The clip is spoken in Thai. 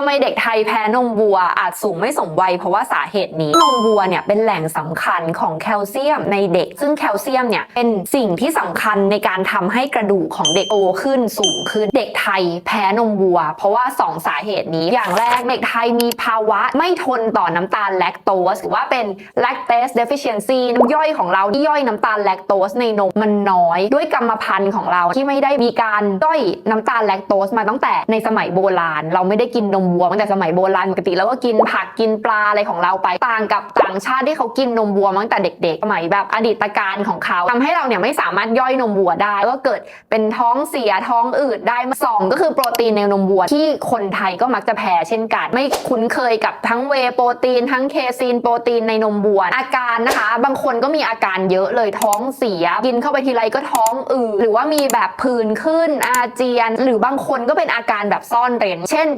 ทำไมเด็กไทยแพ้นมวัวอาจสูงไม่สมวัยเพราะว่าสาเหตุนี้นมวัวเนี่ยเป็นแหล่งสำคัญของแคลเซียมในเด็ก ซึ่งแคลเซียมเนี่ยเป็นสิ่งที่สำคัญในการทำให้กระดูกของเด็กโตขึ้นสูงขึ้นเด็กไทยแพ้นมวัว เพราะว่า 2 สาเหตุนี้ อย่างแรกเด็กไทยมีภาวะไม่ทนต่อน้ำตาลแลคโตสหรือว่าเป็น lactase deficiency น้ำย่อยของเราที่ย่อยน้ำตาลแลคโตสในนมมันน้อย ด้วยกรรมพันธุ์ของเราที่ไม่ได้มีการย่อยน้ำตาลแลคโตสมาตั้งแต่ในสมัยโบราณ เราไม่ได้กินนมวัวตั้งแต่สมัยโบราณปกติเราก็กินผักกินปลาอะไรของเราไปต่างกับต่างชาติที่เขากินนมวัวตั้งแต่เด็กๆสมัยแบบอดีตการของเขาทำให้เราเนี่ยไม่สามารถย่อยนมวัวได้ก็เกิดเป็นท้องเสียท้องอืดได้สองก็คือโปรตีนในนมวัวที่คนไทยก็มักจะแพ้เช่นกัน ไม่คุ้นเคยกับทั้งเวโปรตีน ทั้งเคซีนโปรตีนในนมวัวอาการนะคะ บางคนก็มีอาการเยอะเลยท้องเสีย กินเข้าไปทีไรก็ท้องอืดหรือว่ามีแบบผื่นขึ้นอาเจียน หรือบางคนก็เป็นอาการแบบซ่อนเร้นเช่นเป็น